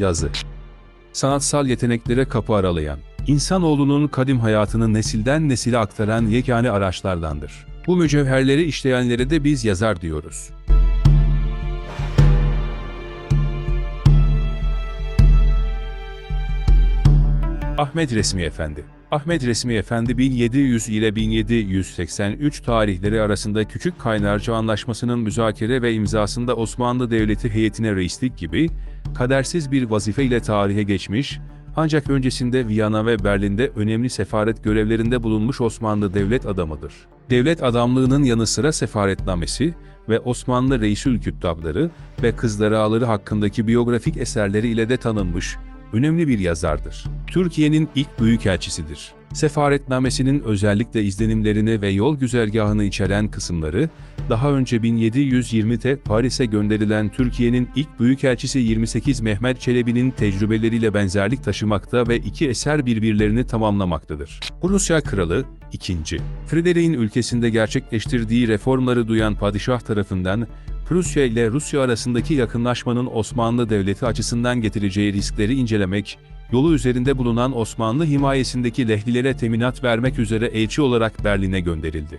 Yazı Sanatsal yeteneklere kapı aralayan, insanoğlunun kadim hayatını nesilden nesile aktaran yegane araçlardandır. Bu mücevherleri işleyenlere de biz yazar diyoruz. Ahmet Resmi Efendi Ahmet Resmi Efendi 1700 ile 1783 tarihleri arasında Küçük Kaynarca Anlaşması'nın müzakere ve imzasında Osmanlı Devleti heyetine reislik gibi kadersiz bir vazife ile tarihe geçmiş, ancak öncesinde Viyana ve Berlin'de önemli sefaret görevlerinde bulunmuş Osmanlı devlet adamıdır. Devlet adamlığının yanı sıra sefaretnamesi ve Osmanlı Reisül Küttabları ve Kızları Ağları hakkındaki biyografik eserleri ile de tanınmış, önemli bir yazardır. Türkiye'nin ilk büyükelçisidir. Sefaretnamesinin özellikle izlenimlerini ve yol güzergahını içeren kısımları, daha önce 1720'te Paris'e gönderilen Türkiye'nin ilk büyükelçisi 28 Mehmet Çelebi'nin tecrübeleriyle benzerlik taşımakta ve iki eser birbirlerini tamamlamaktadır. Prusya Kralı, 2. Frederick'in ülkesinde gerçekleştirdiği reformları duyan padişah tarafından Prusya ile Rusya arasındaki yakınlaşmanın Osmanlı Devleti açısından getireceği riskleri incelemek, yolu üzerinde bulunan Osmanlı himayesindeki Lehlilere teminat vermek üzere elçi olarak Berlin'e gönderildi.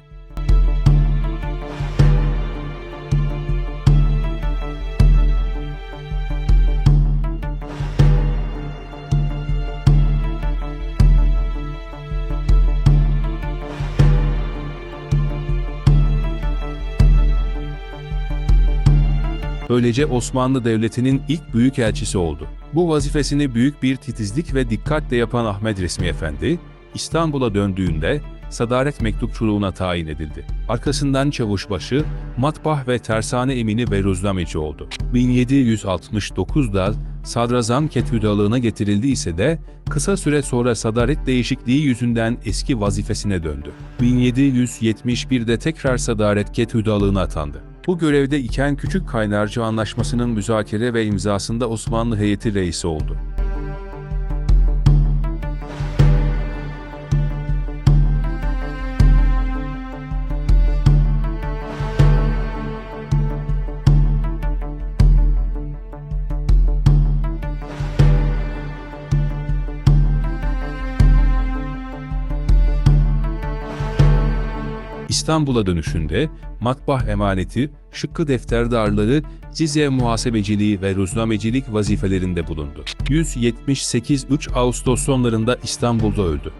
Böylece Osmanlı Devleti'nin ilk büyükelçisi oldu. Bu vazifesini büyük bir titizlik ve dikkatle yapan Ahmet Resmi Efendi, İstanbul'a döndüğünde Sadaret Mektupçuluğuna tayin edildi. Arkasından çavuşbaşı, matbah ve tersane emini ve ruznameci oldu. 1769'da sadrazam ketüdalığına getirildi ise de kısa süre sonra sadaret değişikliği yüzünden eski vazifesine döndü. 1771'de tekrar sadaret ketüdalığına atandı. Bu görevde iken Küçük Kaynarca Anlaşması'nın müzakere ve imzasında Osmanlı heyeti reisi oldu. İstanbul'a dönüşünde matbah emaneti, şıkkı defterdarlığı, cize muhasebeciliği ve ruznamecilik vazifelerinde bulundu. 178 3 Ağustos sonlarında İstanbul'da öldü.